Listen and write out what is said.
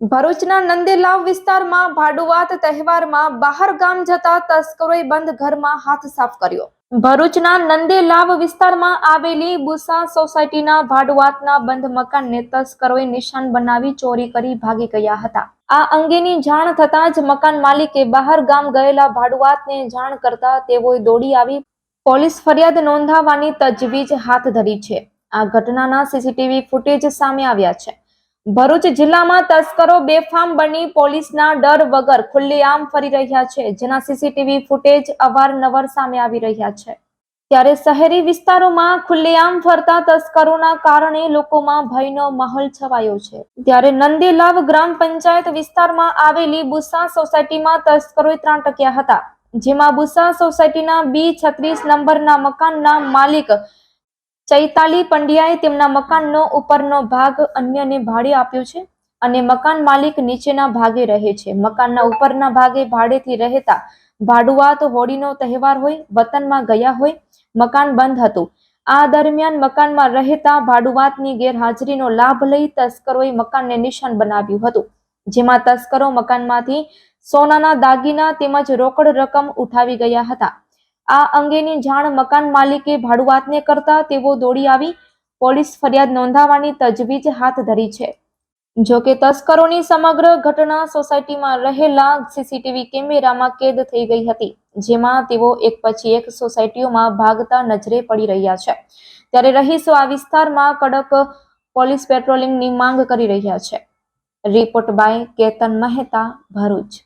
ભરૂચના નંદેલાવ વિસ્તારમાં ભાડુઆત તહેવારમાં બહાર ગામ જતા તસ્કરોએ બંધ ઘરમાં હાથ સાફ કર્યો. ભરૂચના નંદેલાવ વિસ્તારમાં આવેલી બુસા સોસાયટીના ભાડુઆતના બંધ મકાનને તસ્કરોએ નિશાન બનાવી ચોરી કરી ભાગી ગયા હતા. આ અંગેની જાણ થતાં જ મકાન માલિકે બહાર ગામ ગયેલા ભાડુઆતને જાણ કરતા તેઓએ દોડી આવી પોલીસ ફરિયાદ નોંધાવવાની તજવીજ હાથ ધરી છે. આ ઘટનાના સીસીટીવી ફૂટેજ સામે આવ્યા છે. ભરૂચ જિલ્લામાં તસ્કરો બેફામ બની પોલીસના ડર વગર ખુલ્લેઆમ ફરી રહ્યા છે, જેના સીસીટીવી ફૂટેજ અવારનવાર સામે આવી રહ્યા છે. ત્યારે શહેરી વિસ્તારોમાં ખુલ્લેઆમ ફરતા તસ્કરોના કારણે લોકોમાં ભયનો માહોલ છવાયો છે. ત્યારે નંદીલાવ ગ્રામ પંચાયત વિસ્તારમાં આવેલી બુસા સોસાયટીમાં તસ્કરોએ ત્રાટક્યા હતા, જેમાં બુસા સોસાયટીના બી છત્રીસ નંબરના મકાનના માલિક ચૈતાલી પંડ્યાએ તેમના મકાનનો ઉપરનો ભાગ અન્યને ભાડે આપ્યો છે અને મકાન માલિક નીચેના ભાગે રહે છે. મકાનના ઉપરના ભાગે ભાડેથી રહેતા ભાડુઆત હોળીનો તહેવાર હોય, વતનમાં ગયા હોય, મકાન બંધ હતું. આ દરમિયાન મકાનમાં રહેતા ભાડુઆતની ગેરહાજરીનો લાભ લઈ તસ્કરોએ મકાનને નિશાન બનાવ્યું હતું, જેમાં તસ્કરો મકાનમાંથી સોનાના દાગીના તેમજ રોકડ રકમ ઉઠાવી ગયા હતા. આ અંગેની જાણ મકાન માલિકે ભાડુઆતને કરતા તેઓ દોડી આવી. પોલીસ ફરિયાદ નોંધાવવાની તજવીજ હાથ ધરી છે. જો કે તસ્કરોની સમગ્ર ઘટના સોસાયટીમાં રહેલા સીસીટીવી કેમેરામાં કેદ થઈ ગઈ હતી, જેમાં તેઓ એક પછી એક સોસાયટીઓમાં ભાગતા નજરે પડી રહ્યા છે. ત્યારે રહીશો આ વિસ્તારમાં કડક પોલીસ પેટ્રોલિંગની માંગ કરી રહ્યા છે. Report by Ketan Mehta Bharuch.